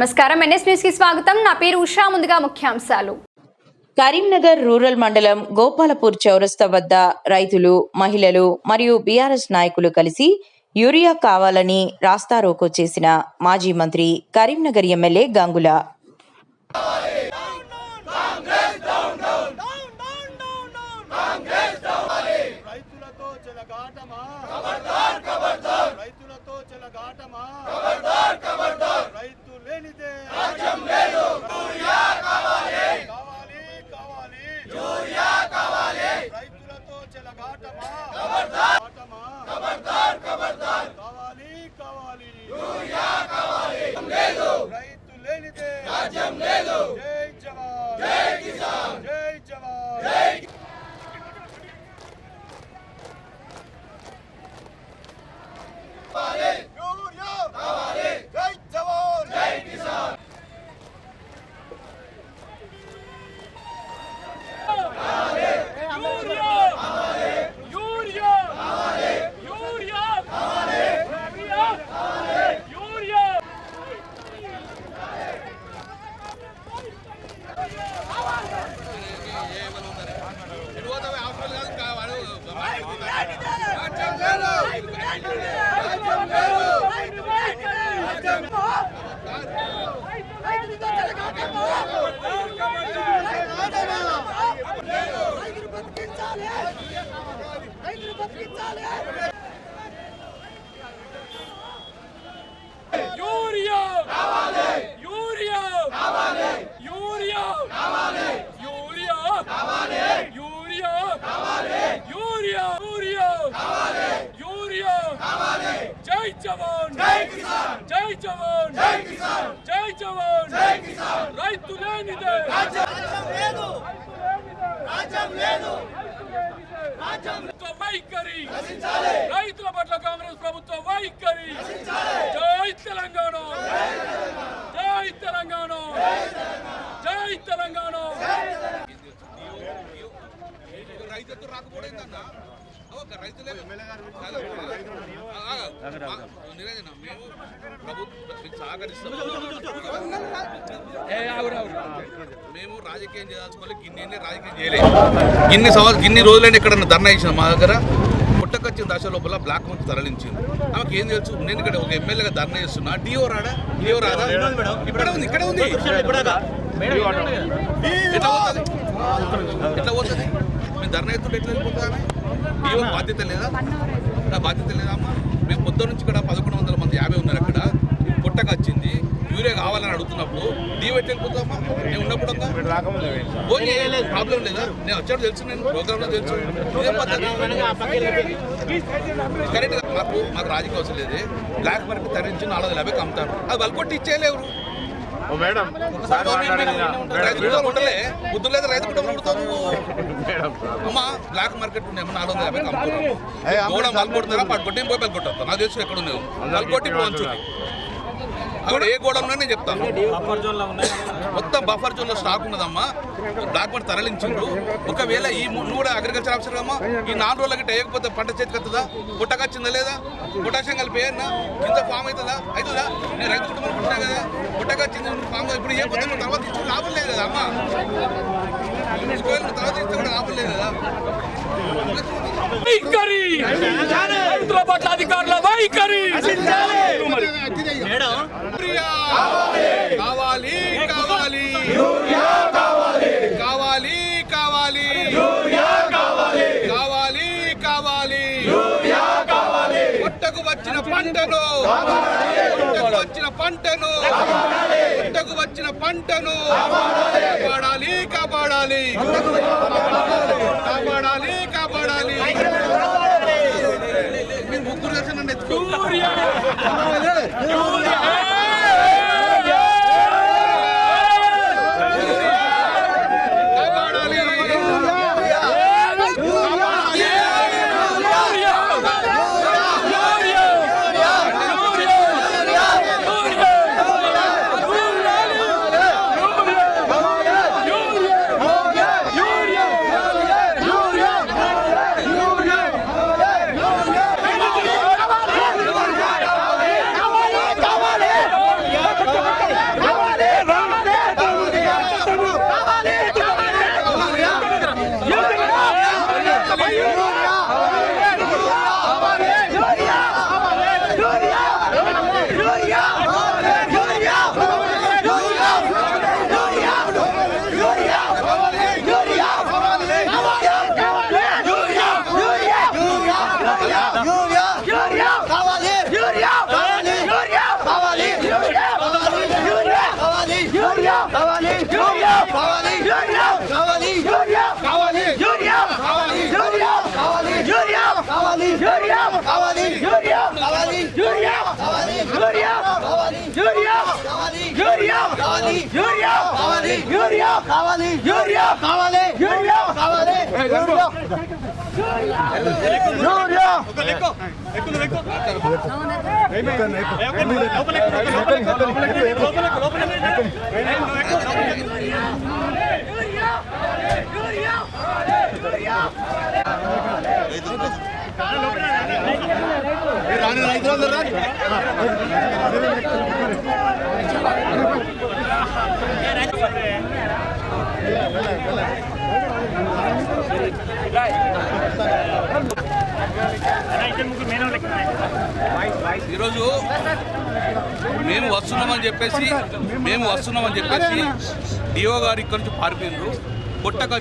నమస్కారం. ఎన్ఎస్ న్యూస్కి స్వాగతం. నా పేరు ఉషా. ముందుగా ముఖ్యాంశాలు. కరీంనగర్ రూరల్ మండలం గోపాలపూర్ చౌరస్తా వద్ద రైతులు మహిళలు మరియు బీఆర్ఎస్ నాయకులు కలిసి యూరియా కావాలని రాస్తారోకో చేసిన మాజీ మంత్రి కరీంనగర్ ఎమ్మెల్యే గంగుల రైతులతో చెలగాటమా ఖబర్దార్ ఖబర్దార్ రైతులతో చెలగాటమా ఖబర్దార్ ఖబర్దార్ రైతు లేనిదే రాజ్యం లేదు యూరియా కావాలి కావాలి కావాలి యూరియా కావాలి రైతులతో చెలగాటమా ఖబర్దార్ ఖబర్దార్ ఖబర్దార్ కావాలి కావాలి యూరియా కావాలి లేదు రైతు లేనిదే రాజ్యం లేదు జై జవాన్ జై కిసాన్ జై జవాన్ జై యూరియా కావాలి జై జవాన్ జై కిసాన్ యూరియా యూరియా యూరియా యూరియా రైతులు బతికించాలి కావాలి యూరియా కావాలి యూరియా కావాలి యూరియా కావాలి యూరియా కావాలి యూరియా యూరియా కావాలి యూరియా కావాలి జై జవాన్ జై కిసాన్ జై జవాన్ జై కిసాన్! జై జవాన్! జై కిసాన్! రైతు లేనిదే! రాజ్యం లేదు! రాజ్యం లేదు! వైఖరి! రైతుల పట్ల కాంగ్రెస్ ప్రభుత్వ వైఖరి జై తెలంగాణ జై తెలంగాణ జై తెలంగాణ రైతులతో రాకపోయిందన్నా ఒక రైతులే నిరంజన మేము ప్రభుత్వం సహకరిస్తాం మేము రాజకీయం చేయాల్సుకోవాలి గిన్నె రాజకీయం చేయలేదు గిన్ని సంవత్సరం గిన్ని రోజులైనా ఎక్కడన్నా ధర్నా ఇచ్చిన మా దగ్గర పుట్టకొచ్చిన దశ లోపల బ్లాక్ మంత్ తరలించింది ఆమెకి ఏం తెలుసు నేను ఇక్కడ ఒక ఎమ్మెల్యేగా ధర్నా చేస్తున్నా డిఓ రాడా డిఓ రాదా ఇక్కడ ఉంది ఇక్కడ ఉంది ఎట్లా పోతుంది ఎట్లా పోతుంది మేము ధర్నా ఎత్తుంటే ఎట్లా వెళ్ళిపోతుంది డిఓ బాధ్యత లేదా? బాధ్యత లేదా అమ్మా? మేము పొద్దు నుంచి ఇక్కడ పదకొండు వందల మంది యాభై ఉన్నారు అక్కడ. పుట్టకు వచ్చింది. యూరియా కావాలని అడుగుతున్నప్పుడు డిఓ వెళ్ళిపోతామా నేను ఉన్నప్పుడు ప్రాబ్లం లేదా? నేను వచ్చాడు తెలుసు నేను ప్రోగ్రామ్లో తెలుసు కరెక్ట్ మాకు మాకు రాజకీయ అవసరం లేదు. బ్లాక్ మార్కెట్ తరించి నాలుగు వందల యాభైకి అమ్ముతారు. అది వాళ్ళు కొట్టి ఇచ్చేయలేరు. మేడం. సార్ మాట్లాడింది రైతు కుటుంబం లేదు రైతు అమ్మా బ్లాక్ మార్కెట్ ఉన్నాయేమో నాలుగు వందల యాభై అమ్ముతున్నాము గోడ వాళ్ళు కొడతారా పట్టు కొట్టి పోయి పది కొట్టా నాకు తెలుసు ఎక్కడ ఉన్నావు కొట్టి ఇప్పుడు అక్కడ ఏ గోడంలో నేను చెప్తాను. మొత్తం బఫర్ జోన్లో స్టాక్ ఉన్నదమ్మా. బ్లాక్ మార్కెట్ తరలించిండ్రు. ఒకవేళ ఈ నువ్వు కూడా అగ్రికల్చర్ ఆఫీసర్ అమ్మా ఈ నాలుగు రోజులకి వేయకపోతే పంట చేతికి వస్తుందా? పుట్టకొచ్చిందా లేదా? పొటాషియం కలిపి అన్నా కింద ఫామ్ అవుతుందా? అవుతుందా? నేను రైతు కుటుంబం పుట్టినా కదా? పుట్టకొచ్చింది ఫామ్ ఇప్పుడు ఏ పొద్దు తర్వాత ఇచ్చి లాభం లేదు కదా అమ్మా. ఒకవేళ తర్వాత ఇస్తే కూడా లాభం లేదు కదా? వైఖరి! రైతుల పట్ల అధికారుల వైఖరి! యూరియా కావాలి. కావాలి కావాలి. కావాలి. కావాలి కావాలి. పుట్టకు వచ్చిన పంటను. పుట్టకు వచ్చిన పంటను. పుట్టకు వచ్చిన పంటను. కాపాడాలి. కాపాడాలి కాపాడాలి. కాపాడాలి. يا కావాలి రాని రైతులు రాని Right. ఈరోజు మేము వస్తున్నామని చెప్పేసి మేము వస్తున్నామని చెప్పేసి డిఓ గారు ఇక్కడి నుంచి పారిపోయినారు. పుట్టక